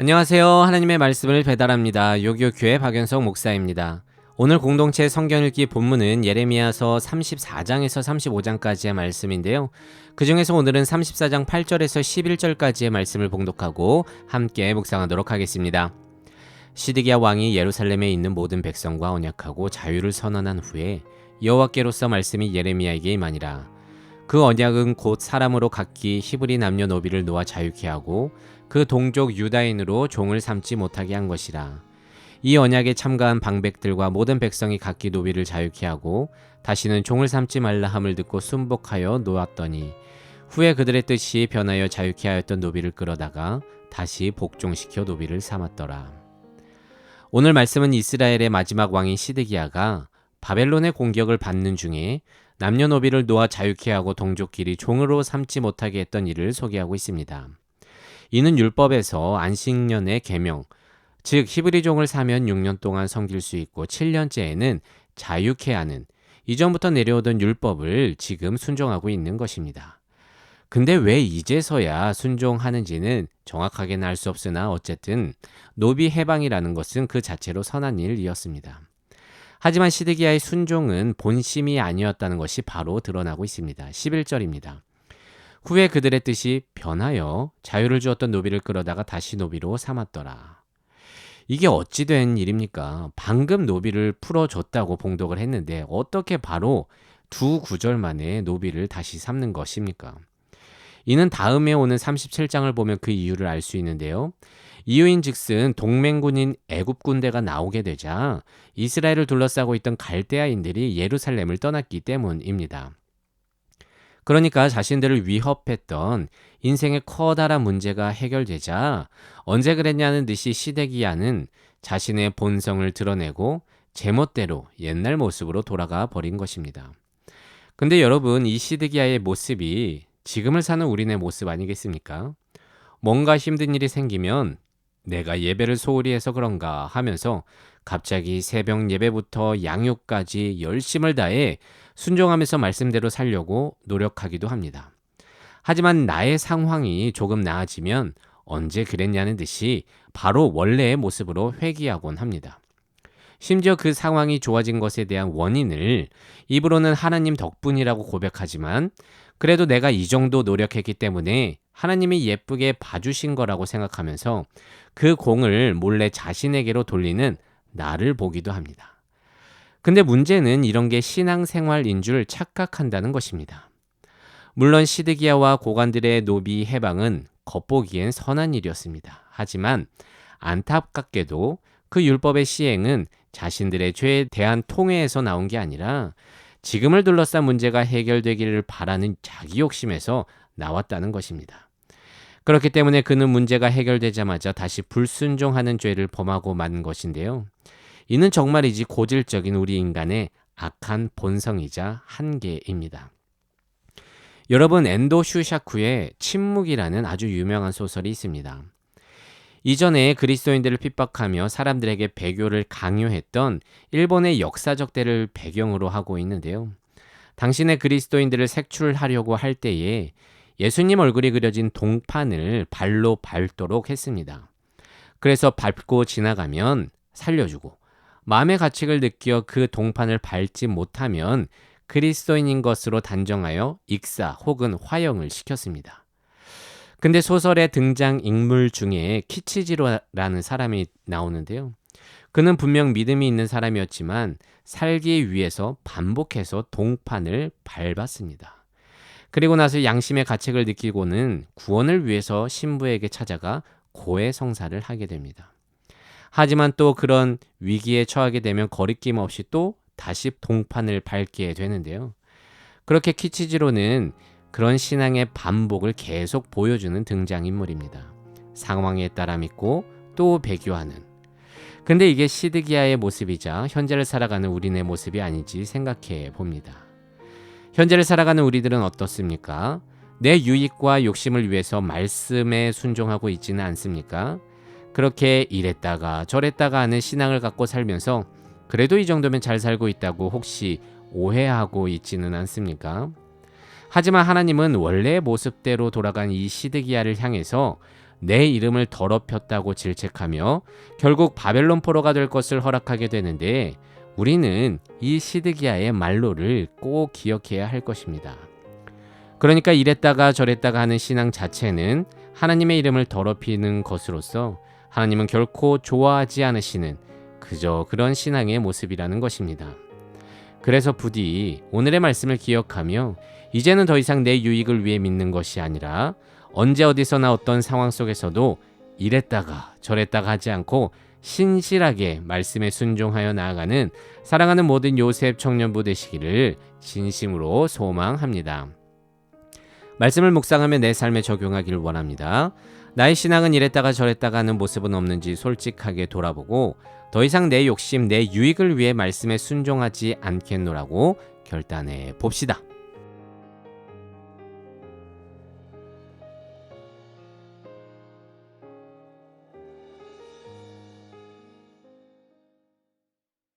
안녕하세요. 하나님의 말씀을 배달합니다. 요교교회 박연석 목사입니다. 오늘 공동체 성경 읽기 본문은 예레미야서 34장에서 35장까지의 말씀인데요. 그 중에서 오늘은 34장 8절에서 11절까지의 말씀을 봉독하고 함께 묵상하도록 하겠습니다. 시드기야 왕이 예루살렘에 있는 모든 백성과 언약하고 자유를 선언한 후에 여호와께로서 말씀이 예레미야에게 임하니라. 그 언약은 곧 사람으로 각기 히브리 남녀 노비를 놓아 자유케 하고 그 동족 유다인으로 종을 삼지 못하게 한 것이라. 이 언약에 참가한 방백들과 모든 백성이 각기 노비를 자유케 하고 다시는 종을 삼지 말라 함을 듣고 순복하여 놓았더니 후에 그들의 뜻이 변하여 자유케 하였던 노비를 끌어다가 다시 복종시켜 노비를 삼았더라. 오늘 말씀은 이스라엘의 마지막 왕인 시드기야가 바벨론의 공격을 받는 중에 남녀노비를 놓아 자유케 하고 동족끼리 종으로 삼지 못하게 했던 일을 소개하고 있습니다. 이는 율법에서 안식년의 계명, 즉 히브리 종을 사면 6년 동안 섬길 수 있고 7년째에는 자유케 하는 이전부터 내려오던 율법을 지금 순종하고 있는 것입니다. 근데 왜 이제서야 순종하는지는 정확하게는 알 수 없으나 어쨌든 노비 해방이라는 것은 그 자체로 선한 일이었습니다. 하지만 시드기야의 순종은 본심이 아니었다는 것이 바로 드러나고 있습니다. 11절입니다. 후에 그들의 뜻이 변하여 자유를 주었던 노비를 끌어다가 다시 노비로 삼았더라. 이게 어찌 된 일입니까? 방금 노비를 풀어줬다고 봉독을 했는데 어떻게 바로 두 구절 만에 노비를 다시 삼는 것입니까? 이는 다음에 오는 37장을 보면 그 이유를 알 수 있는데요. 이유인 즉슨 동맹군인 애굽 군대가 나오게 되자 이스라엘을 둘러싸고 있던 갈대아인들이 예루살렘을 떠났기 때문입니다. 그러니까 자신들을 위협했던 인생의 커다란 문제가 해결되자 언제 그랬냐는 듯이 시대기야는 자신의 본성을 드러내고 제멋대로 옛날 모습으로 돌아가 버린 것입니다. 근데 여러분 이 시드기야의 모습이 지금을 사는 우리네 모습 아니겠습니까? 뭔가 힘든 일이 생기면 내가 예배를 소홀히 해서 그런가 하면서 갑자기 새벽 예배부터 양육까지 열심을 다해 순종하면서 말씀대로 살려고 노력하기도 합니다. 하지만 나의 상황이 조금 나아지면 언제 그랬냐는 듯이 바로 원래의 모습으로 회귀하곤 합니다. 심지어 그 상황이 좋아진 것에 대한 원인을 입으로는 하나님 덕분이라고 고백하지만 그래도 내가 이 정도 노력했기 때문에 하나님이 예쁘게 봐주신 거라고 생각하면서 그 공을 몰래 자신에게로 돌리는 나를 보기도 합니다. 근데 문제는 이런 게 신앙생활인 줄 착각한다는 것입니다. 물론 시드기야와 고관들의 노비 해방은 겉보기엔 선한 일이었습니다. 하지만 안타깝게도 그 율법의 시행은 자신들의 죄에 대한 통회에서 나온 게 아니라 지금을 둘러싼 문제가 해결되기를 바라는 자기 욕심에서 나왔다는 것입니다. 그렇기 때문에 그는 문제가 해결되자마자 다시 불순종하는 죄를 범하고 만 것인데요. 이는 정말이지 고질적인 우리 인간의 악한 본성이자 한계입니다. 여러분 엔도 슈샤쿠의 침묵이라는 아주 유명한 소설이 있습니다. 이전에 그리스도인들을 핍박하며 사람들에게 배교를 강요했던 일본의 역사적 때를 배경으로 하고 있는데요. 당신의 그리스도인들을 색출하려고 할 때에 예수님 얼굴이 그려진 동판을 발로 밟도록 했습니다. 그래서 밟고 지나가면 살려주고 마음의 가책을 느껴 그 동판을 밟지 못하면 그리스도인인 것으로 단정하여 익사 혹은 화형을 시켰습니다. 근데 소설의 등장 인물 중에 키치지로라는 사람이 나오는데요. 그는 분명 믿음이 있는 사람이었지만 살기 위해서 반복해서 동판을 밟았습니다. 그리고 나서 양심의 가책을 느끼고는 구원을 위해서 신부에게 찾아가 고해 성사를 하게 됩니다. 하지만 또 그런 위기에 처하게 되면 거리낌 없이 또 다시 동판을 밟게 되는데요. 그렇게 키치지로는 그런 신앙의 반복을 계속 보여주는 등장인물입니다. 상황에 따라 믿고 또 배교하는. 근데 이게 시드기야의 모습이자 현재를 살아가는 우리네 모습이 아닌지 생각해 봅니다. 현재를 살아가는 우리들은 어떻습니까? 내 유익과 욕심을 위해서 말씀에 순종하고 있지는 않습니까? 그렇게 이랬다가 저랬다가 하는 신앙을 갖고 살면서 그래도 이 정도면 잘 살고 있다고 혹시 오해하고 있지는 않습니까? 하지만 하나님은 원래의 모습대로 돌아간 이 시드기야를 향해서 내 이름을 더럽혔다고 질책하며 결국 바벨론 포로가 될 것을 허락하게 되는데 우리는 이 시드기야의 말로를 꼭 기억해야 할 것입니다. 그러니까 이랬다가 저랬다가 하는 신앙 자체는 하나님의 이름을 더럽히는 것으로서 하나님은 결코 좋아하지 않으시는 그저 그런 신앙의 모습이라는 것입니다. 그래서 부디 오늘의 말씀을 기억하며 이제는 더 이상 내 유익을 위해 믿는 것이 아니라 언제 어디서나 어떤 상황 속에서도 이랬다가 저랬다가 하지 않고 신실하게 말씀에 순종하여 나아가는 사랑하는 모든 요셉 청년부 되시기를 진심으로 소망합니다. 말씀을 묵상하며 내 삶에 적용하길 원합니다. 나의 신앙은 이랬다가 저랬다가 하는 모습은 없는지 솔직하게 돌아보고 더 이상 내 욕심, 내 유익을 위해 말씀에 순종하지 않겠노라고 결단해 봅시다.